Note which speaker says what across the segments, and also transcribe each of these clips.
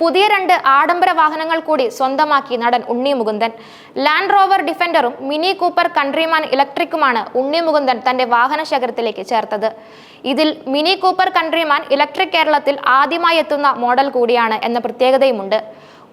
Speaker 1: പുതിയ രണ്ട് ആഡംബര വാഹനങ്ങൾ കൂടി സ്വന്തമാക്കി നടൻ ഉണ്ണി മുകുന്ദൻ. ലാൻഡ് റോവർ ഡിഫൻഡറും മിനി കൂപ്പർ കൺട്രിമാൻ ഇലക്ട്രിക്കുമാണ് ഉണ്ണി മുകുന്ദൻ തന്റെ വാഹന ശേഖരത്തിലേക്ക് ചേർത്തത്. ഇതിൽ മിനി കൂപ്പർ കൺട്രിമാൻ ഇലക്ട്രിക് കേരളത്തിൽ ആദ്യമായി എത്തുന്ന മോഡൽ കൂടിയാണ് എന്ന പ്രത്യേകതയുമുണ്ട്.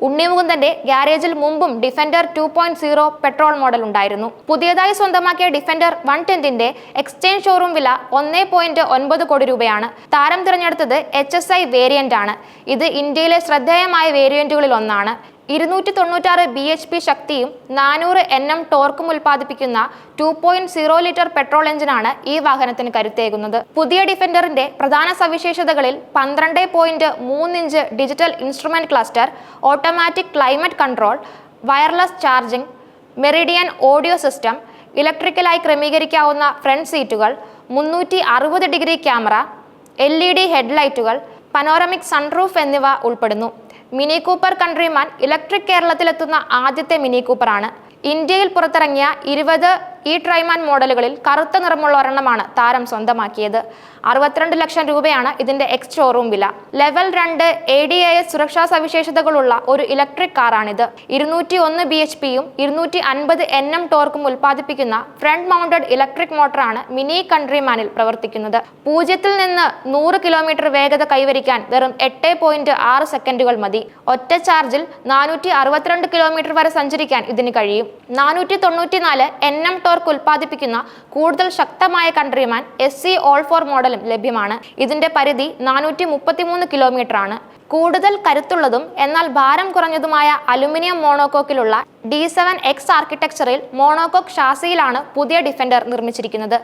Speaker 1: ഉണ്ണിമുകുന്ദന്റെ ഗ്യാരേജിൽ മുമ്പും Defender two point zero petrol model ഉണ്ടായിരുന്നു. പുതിയതായി സ്വന്തമാക്കിയ ഡിഫൻഡർ വൺ ടെന്റിന്റെ എക്സ്ചേഞ്ച് ഷോറൂം വില ഒന്നേ പോയിന്റ് ഒൻപത് കോടി രൂപയാണ്. താരം തിരഞ്ഞെടുത്തത് എച്ച് എസ് ഐ വേരിയന്റ് ആണ്. ഇത് ഇന്ത്യയിലെ ശ്രദ്ധേയമായ വേരിയന്റുകളിൽ ഒന്നാണ്. ഇരുന്നൂറ്റി തൊണ്ണൂറ്റാറ് ബി എച്ച് പി ശക്തിയും നാനൂറ് എൻ എം ടോർക്കും ഉൽപ്പാദിപ്പിക്കുന്ന two point zero litre petrol എഞ്ചിനാണ് ഈ വാഹനത്തിന് കരുത്തേകുന്നത്. പുതിയ ഡിഫൻഡറിന്റെ പ്രധാന സവിശേഷതകളിൽ പന്ത്രണ്ട് പോയിന്റ് മൂന്നിഞ്ച് digital instrument cluster automatic climate control wireless charging Meridian audio system ഇലക്ട്രിക്കലായി ക്രമീകരിക്കാവുന്ന ഫ്രണ്ട് സീറ്റുകൾ മുന്നൂറ്റി അറുപത് degree camera L E D ഹെഡ്ലൈറ്റുകൾ panoramic sunroof എന്നിവ ഉൾപ്പെടുന്നു. മിനി കൂപ്പർ കൺട്രിമാൻ ഇലക്ട്രിക് കേരളത്തിലെത്തുന്ന ആദ്യത്തെ മിനി കൂപ്പറാണ്. ഇന്ത്യയിൽ പുറത്തിറങ്ങിയ ഇരുപത് ഇ ട്രൈമാൻ മോഡലുകളിൽ കറുത്ത നിറമുള്ള ഒരെണ്ണമാണ് താരം സ്വന്തമാക്കിയത്. അറുപത്തിരണ്ട് ലക്ഷം രൂപയാണ് ഇതിന്റെ എക്സ് ഷോറൂം വില. ലെവൽ രണ്ട് എ ഡി എ എസ് സുരക്ഷാ സവിശേഷതകളുള്ള ഒരു ഇലക്ട്രിക് കാറാണിത് ഇരുന്നൂറ്റി ഒന്ന് ബി എച്ച് പിയും ഇരുന്നൂറ്റി അൻപത് എൻ എം ടോർക്കും ഉൽപ്പാദിപ്പിക്കുന്ന ഫ്രണ്ട് മൗണ്ടഡ് ഇലക്ട്രിക് മോട്ടറാണ് മിനി കൺട്രിമാനിൽ പ്രവർത്തിക്കുന്നത്. പൂജ്യത്തിൽ നിന്ന് നൂറ് കിലോമീറ്റർ വേഗത കൈവരിക്കാൻ വെറും എട്ട് പോയിന്റ് ആറ് സെക്കൻഡുകൾ മതി. ഒറ്റ ചാർജിൽ നാനൂറ്റി അറുപത്തിരണ്ട് കിലോമീറ്റർ വരെ സഞ്ചരിക്കാൻ ഇതിന് കഴിയും. നാനൂറ്റി തൊണ്ണൂറ്റിനാല് എൻ എം ടോർക്ക് ഉൽപ്പാദിപ്പിക്കുന്ന കൂടുതൽ ശക്തമായ Countryman S C all four മോഡലും ലഭ്യമാണ്. ഇതിന്റെ പരിധി നാനൂറ്റി മുപ്പത്തിമൂന്ന് കിലോമീറ്റർ ആണ് കൂടുതൽ കരുത്തുള്ളതും എന്നാൽ ഭാരം കുറഞ്ഞതുമായ അലുമിനിയം മോണോകോക്കിലുള്ള ഡി സെവൻ എക്സ് ആർക്കിടെക്ചറിൽ മോണോകോക്ക് ഷാസിയിലാണ് പുതിയ ഡിഫൻഡർ നിർമ്മിച്ചിരിക്കുന്നത്.